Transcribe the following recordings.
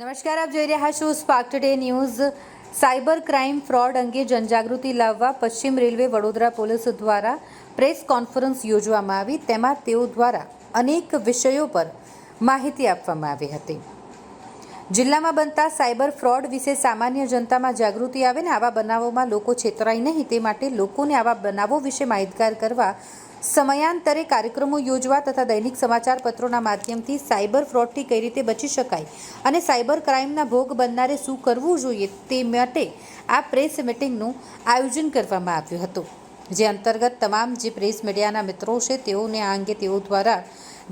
નમસ્કાર, આપ જોઈ રહ્યા છો Spark Today News cyber crime fraud અંગે જનજાગૃતિ લાવવા પશ્ચિમ રેલવે વડોદરા પોલીસ દ્વારા પ્રેસ કોન્ફરન્સ યોજવામાં આવી. તેમાં તેઓ દ્વારા અનેક વિષયો પર માહિતી આપવામાં આવી હતી. જિલ્લામાં બનતા સાયબર ફ્રોડ વિશે સામાન્ય જનતામાં જાગૃતિ આવે ને આવા બનાવોમાં લોકો છેતરાય નહીં. તે માટે લોકોને આવા બનાવો વિશે માહિતગાર કરવા સમયાંતરે કાર્યક્રમો યોજવા તથા દૈનિક સમાચાર પત્રોના માધ્યમથી સાયબર ફ્રોડથી કઈ રીતે બચી શકાય અને સાયબર ક્રાઇમના ભોગ બનનારે શું કરવું જોઈએ તે માટે આ પ્રેસ મિટિંગનું આયોજન કરવામાં આવ્યું હતું, જે અંતર્ગત તમામ જે પ્રેસ મીડિયાના મિત્રો છે તેઓને આ અંગે તેઓ દ્વારા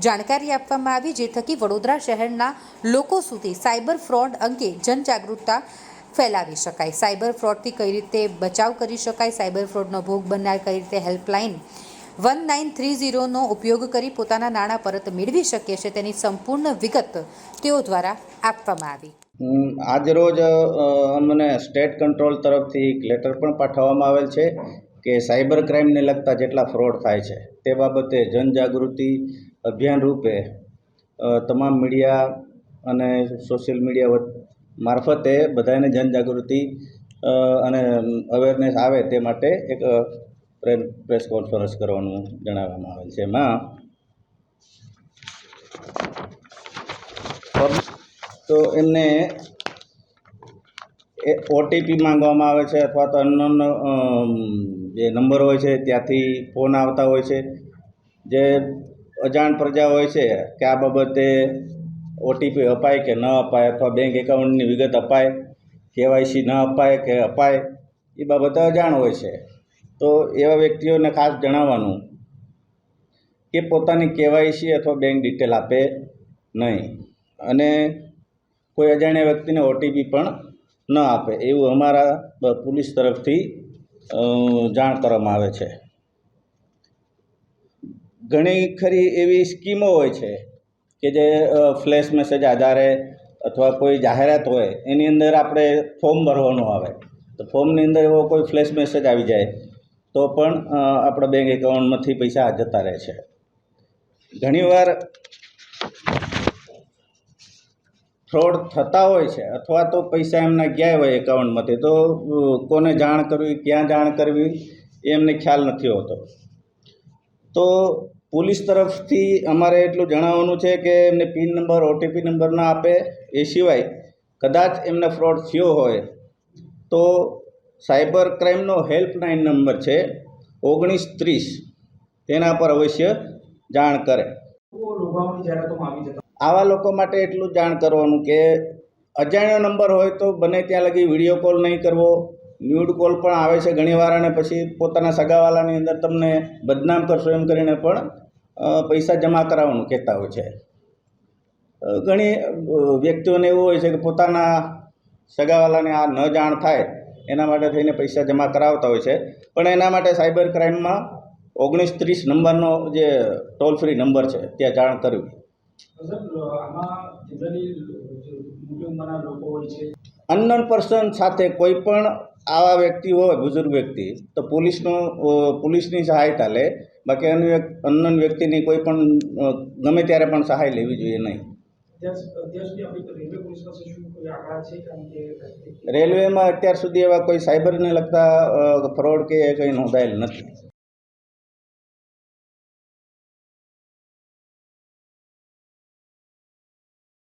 જાણકારી આપવામાં આવી, જે થકી વડોદરા શહેરના લોકો સુધી સાયબર ફ્રોડ અંગે જનજાગૃતતા ફેલાવી શકાય. સાયબર ફ્રોડથી કઈ રીતે બચાવ કરી શકાય, સાયબર ફ્રોડનો ભોગ બનનાર કઈ રીતે હેલ્પલાઇન વન નાઇન થ્રી ઝીરોનો ઉપયોગ કરી પોતાના નાણાં પરત મેળવી શકે છે તેની સંપૂર્ણ વિગત તેઓ દ્વારા આપવામાં આવી. આજરોજ અમને સ્ટેટ કંટ્રોલ તરફથી એક લેટર પણ પાઠવવામાં આવેલ છે કે સાયબર ક્રાઇમને લગતા જેટલા ફ્રોડ થાય છે તે બાબતે જનજાગૃતિ અભિયાન રૂપે તમામ મીડિયા અને સોશિયલ મીડિયા મારફતે બધાને જનજાગૃતિ અને અવેરનેસ આવે તે માટે એક પ્રેસ કોન્ફરન્સ કરવાનું જણાવવામાં આવેલ છે. એમાં તો એમને એ ઓટીપી માંગવામાં આવે છે અથવા તો અનનોન જે નંબર હોય છે ત્યાંથી ફોન આવતા હોય છે. જે અજાણ પ્રજા હોય છે કે આ બાબતે ઓટીપી અપાય કે ન અપાય અથવા બેંક એકાઉન્ટની વિગત અપાય કેવાયસી ન અપાય કે અપાય, એ બાબતે અજાણ હોય છે. તો એવા વ્યક્તિઓને ખાસ જણાવવાનું કે પોતાની કેવાયસી અથવા બેંક ડિટેલ આપે નહીં. અને કોઈ અજાણ્યા વ્યક્તિને ઓટીપી પણ ન આપે. એવું અમારા પોલીસ તરફથી જાણ કરવામાં આવે છે. ઘણી ખરી એવી સ્કીમો હોય છે કે જે ફ્લેશ મેસેજ આધારે અથવા કોઈ જાહેરાત હોય, એની અંદર આપણે ફોર્મ ભરવાનું આવે. તો ફોર્મની અંદર એવો કોઈ ફ્લેશ મેસેજ આવી જાય તો પણ આપણા બેંક એકાઉન્ટમાંથી પૈસા જતા રહે છે. ઘણીવાર ફ્રોડ થતા હોય છે અથવા તો પૈસા એમના ગયા હોય એકાઉન્ટમાંથી તો કોને જાણ કરવી, ક્યાં જાણ કરવી એ એમને ખ્યાલ નથી હોતો. તો પોલીસ તરફથી અમારે એટલું જણાવવાનું છે કે એમને પિન નંબર, ઓટીપી નંબર ના આપે. એ સિવાય કદાચ એમને ફ્રોડ થયો હોય, તો સાયબર ક્રાઇમનો હેલ્પલાઇન નંબર છે ઓગણીસ ત્રીસ. તેના પર અવશ્ય જાણ કરે. આવી લોકો માટે એટલું જાણ કરવાનું કે અજાણ્યો નંબર હોય તો બને ત્યાં લગી વીડિયો કોલ નહીં કરવો. ન્યૂડ કોલ પણ આવે છે ઘણીવાર અને પછી પોતાના સગાવાલાની અંદર તમને બદનામ કરશો એમ કરીને પણ પૈસા જમા કરાવવાનું કહેતા હોય છે. ઘણી વ્યક્તિઓને એવું હોય છે કે પોતાના સગાવાલાને આ ન જાણ થાય. એના માટે થઈને પૈસા જમા કરાવતા હોય છે. પણ એના માટે સાયબર ક્રાઇમમાં ઓગણીસ ત્રીસ નંબરનો જે ટોલ ફ્રી નંબર છે ત્યાં જાણ કરવી. અનનોન પર્સન સાથે કોઈ પણ આવા વ્યક્તિ હોય બુઝુર્ગ વ્યક્તિ તો પોલીસનો પોલીસની સહાયતા લે. બાકી અન્ય અનનોન વ્યક્તિની કોઈ પણ ગમે ત્યારે પણ સહાય લેવી જોઈએ નહીં. રેલવેમાં અત્યાર સુધી એવા કોઈ સાયબરને લગતા ફ્રોડ કે કંઈ નોંધાયેલ નથી.